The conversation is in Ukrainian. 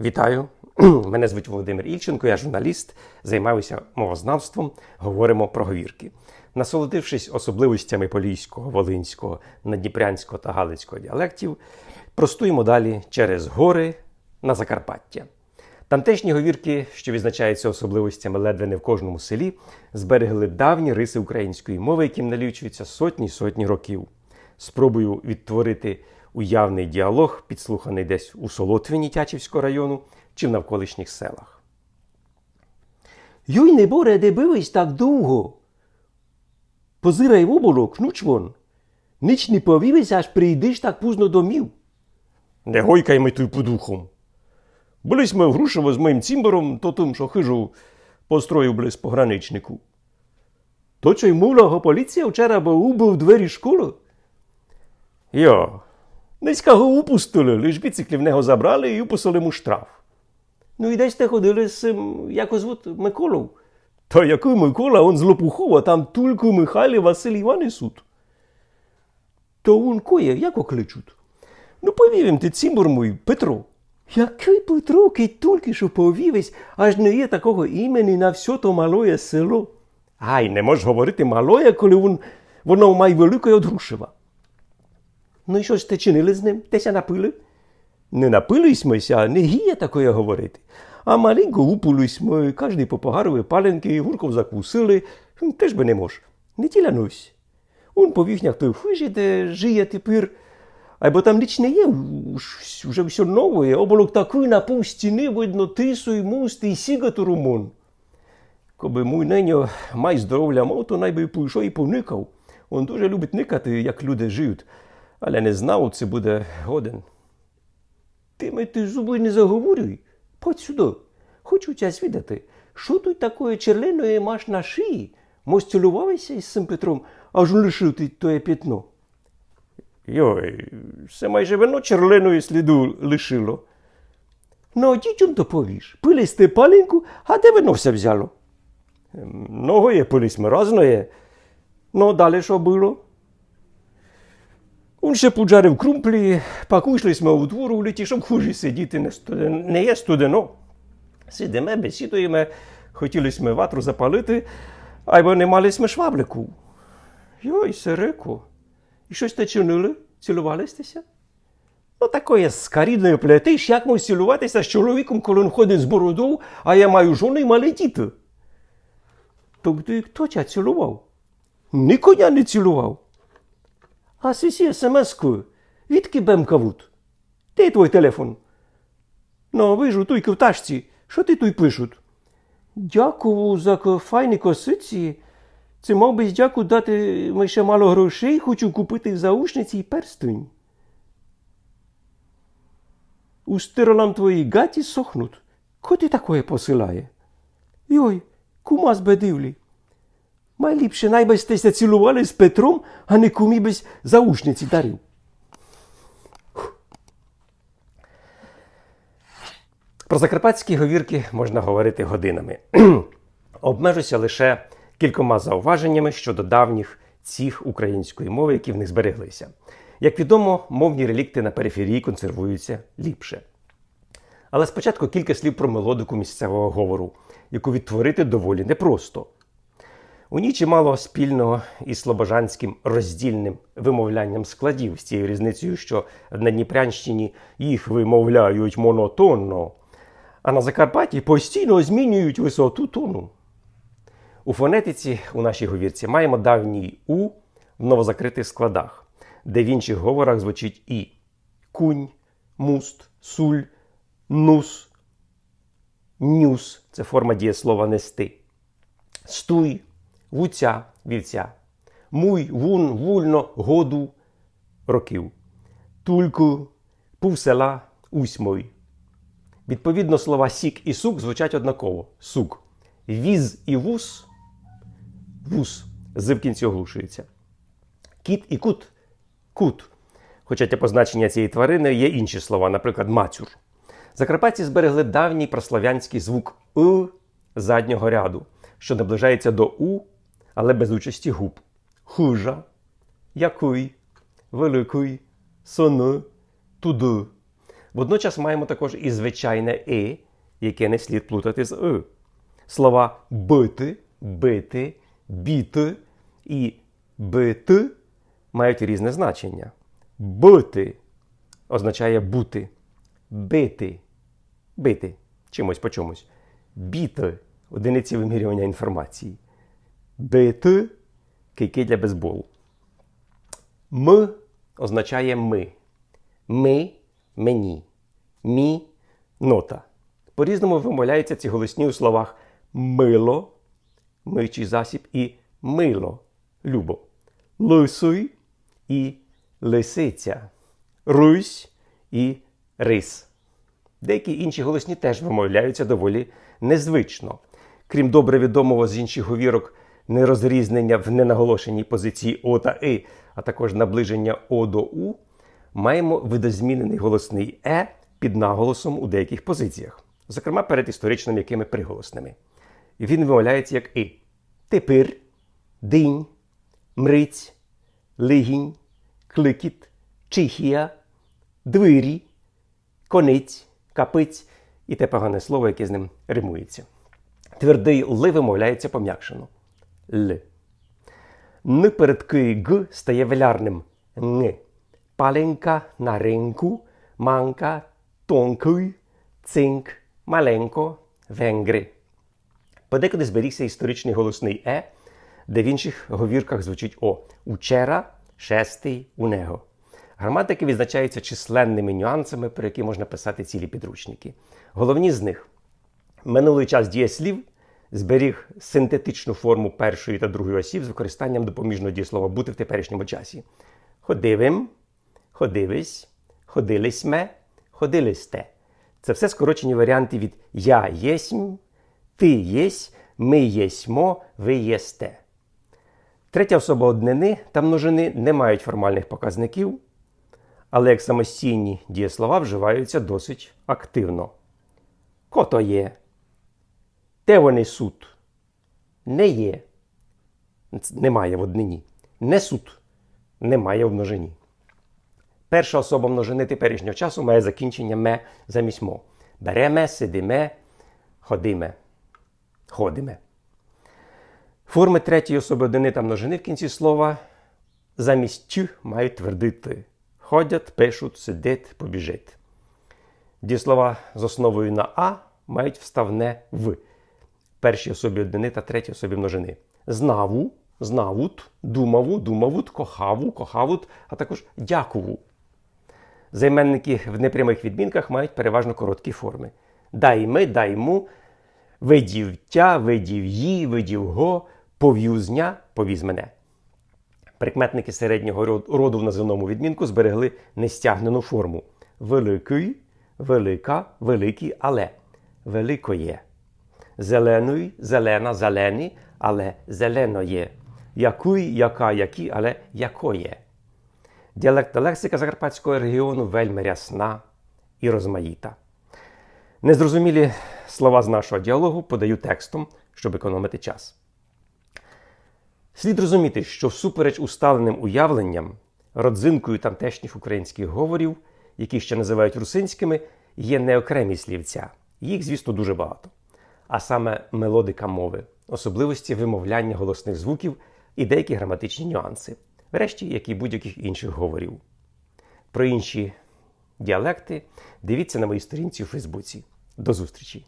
Вітаю! Мене звуть Володимир Ільченко, я журналіст, займаюся мовознавством, говоримо про говірки. Насолодившись особливостями поліського, волинського, надніпрянського та галицького діалектів, простуємо далі через гори на Закарпаття. Тамтешні говірки, що відзначаються особливостями ледве не в кожному селі, зберегли давні риси української мови, яким налічуються сотні сотні років. Спробую відтворити уявний діалог, підслуханий десь у Солотвині Тячівського району чи в навколишніх селах. Йой, неборе, де бивись так довго? Позирай в оболок, нуч вон. Ніч не повівись, аж прийдеш так пізно домів. Не гойкай ми тут по духом. Були ми в Грушево з моїм цімбором, то тим, що хижу построїв близь пограничнику. То чой мовлого поліція вчора бо убив двері школи? Йо, низька го упустили, лиш біциклів в нього забрали і упустили йому штраф. Ну і десь те ходили з цим, як звуть, Миколою. Та який Микола, он з Лопухова, там тільки Михайло Василь Іванович суд. То он коє, як окличуть? Ну, повірим ти, цімбор мій, Петро. Який Петро, кий тільки що повівись, аж не є такого імені на все то малоє село. Ай, не можеш говорити малоє, коли вон, воно має велике од Грушева. Ну і що ж те чинили з ним? Теся напили? Не напились-мися, не гіє такое говорити. А маленько упулись ми, кожний по погарові паленки, гурков закусили, теж би не мож. Не тілянусь. Он по віхнях той хижі, де жиє тепер. Або там ніч не є, уже все нове, оболок такий на пів стіни видно тису і мусти і сігату румун. Коби мій неньо май здоров'я мав, то найби пішов і поникав. Он дуже любить никати, як люди живуть, але не знав, це буде годен. Ти ми ти зуби не заговорюй. Подь сюди. Хочу тебе звідати, що тут такої черленої маєш на шиї? Мось цілувалися із цим Петром, аж лишив ти тоє пятно. Йой, все майже вино черленої сліду лишило. Ну, дітям то повіш. Пили сте паленьку, а де вино все взяло? Многое пились разное. Ну, далі що було? Он ще поджарив крумплі, пак вийшли ми у двору в літі, щоб хуже сидіти, не, студен... не є студено. Сидимо, бесідуємо, хотіли ми ватру запалити, або не мали ми шваблику. Йой, Сереко, і щось те чинили? Цілувалися? Ну, такое з карідною плетиш, як можеш цілуватися з чоловіком, коли він ходить з бородою, а я маю жону і малі діти. То ти хто тебе цілував? Нікого я не цілував. А сісі смс-кою. Відки бемкавут? Де твій телефон? Ну, вижу, туйки в ташці. Що ти тут пишуть? Дякую за файні косиці. Це мав би дяку дати ще мало грошей, хочу купити заушниці і перстень. У стиролам твої гаті сохнуть. Ко ти такое посилає? Йой, кума збедивлі. Найби стеся цілували з Петром, а не кумі без заушниці дарив. Про закарпатські говірки можна говорити годинами. Обмежуся лише кількома зауваженнями щодо давніх ціх української мови, які в них збереглися. Як відомо, мовні релікти на периферії консервуються ліпше. Але спочатку кілька слів про мелодику місцевого говору, яку відтворити доволі непросто. У ній чимало спільного із слобожанським роздільним вимовлянням складів з тією різницею, що на Дніпрянщині їх вимовляють монотонно, а на Закарпатті постійно змінюють висоту тону. У фонетиці у нашій говірці маємо давній У в новозакритих складах, де в інших говорах звучить І. Кунь, муст, суль, нус, нюс це форма дієслова нести. Стуй, вуця, вівця. Муй, вун, вульно, году, років. Тульку, пувсела, усьмой. Відповідно, слова сік і сук звучать однаково. Сук. Віз і вус, вус, з кінці оглушується. Кіт і кут, кут. Хоча для позначення цієї тварини є інші слова, наприклад, мацюр. Закарпатці зберегли давній прослав'янський звук «и» заднього ряду, що наближається до У, але без участі губ. Хужа, який, великий, сони, туди. Водночас маємо також і звичайне «и», яке не слід плутати з «и». Слова бити, бити, біти і бити мають різне значення. Бити означає бути, бити, бити чимось по чомусь, біти одиниці вимірювання інформації, бити кийки для бейсболу. М означає ми. Ми мені. Мі нота. По-різному вимовляються ці голосні у словах мило, мичий засіб і мило, любо, лисуй і лисиця, русь і рис. Деякі інші голосні теж вимовляються доволі незвично. Крім добре відомого з інших говірок нерозрізнення в ненаголошеній позиції О та И, а також наближення О до У, маємо видозмінений голосний Е під наголосом у деяких позиціях, зокрема перед історично м'якими приголосними. Він вимовляється як И. Тепер, динь, мриць, лигінь, кликіт, чихія, двирі, конець, капиць і те погане слово, яке з ним римується. Твердий Л вимовляється пом'якшено. Л. Н перед К Г стає велярним Н. Паленька на ринку, манка, тонкий, цинк, маленько, венгри. Подекуди зберігся історичний голосний Е, де в інших говірках звучить О. Учера, шестий, у него. Граматики відзначаються численними нюансами, про які можна писати цілі підручники. Головні з них минулий час дієслів зберіг синтетичну форму першої та другої осіб з використанням допоміжного дієслова бути в теперішньому часі. Ходивим, ходивись, ходилисьме, ходилисте. Це все скорочені варіанти від я єсмь, ти єсь, ми єсьмо, ви єсте. Третя особа однини та множини не мають формальних показників, але як самостійні дієслова вживаються досить активно. Кото є. Де вони суть? Не є. Немає в однині. Не суть. Немає в множині. Перша особа множини теперішнього часу має закінчення ме замість мо. Береме, сидиме, ходиме. Ходиме. Форми третьої особи однини та множини в кінці слова замість «тю» мають твердити. Ходять, пишуть, сидить, побіжить. Дієслова з основою на А мають вставне в першій особі однини та третій особі множини. Знаву, знавут, думаву, думавут, кохаву, кохавут, а також дякову. Займенники в непрямих відмінках мають переважно короткі форми. Дайми, дайму, видівтя, видів'ї, видівго, пов'юзня, повіз мене. Прикметники середнього роду в називному відмінку зберегли нестягнену форму. Великий, велика, великий, але великоє. Зелений, зелена, зелені, але зеленоє. Який, яка, які, але якоє. Діалектна лексика Закарпатського регіону вельми рясна і розмаїта. Незрозумілі слова з нашого діалогу подаю текстом, щоб економити час. Слід розуміти, що всупереч усталеним уявленням, родзинкою тамтешніх українських говорів, які ще називають русинськими, є не окремі слівця. Їх, звісно, дуже багато. А саме мелодика мови, особливості вимовляння голосних звуків і деякі граматичні нюанси, врешті, як і будь-яких інших говорів. Про інші діалекти дивіться на моїй сторінці у Фейсбуці. До зустрічі!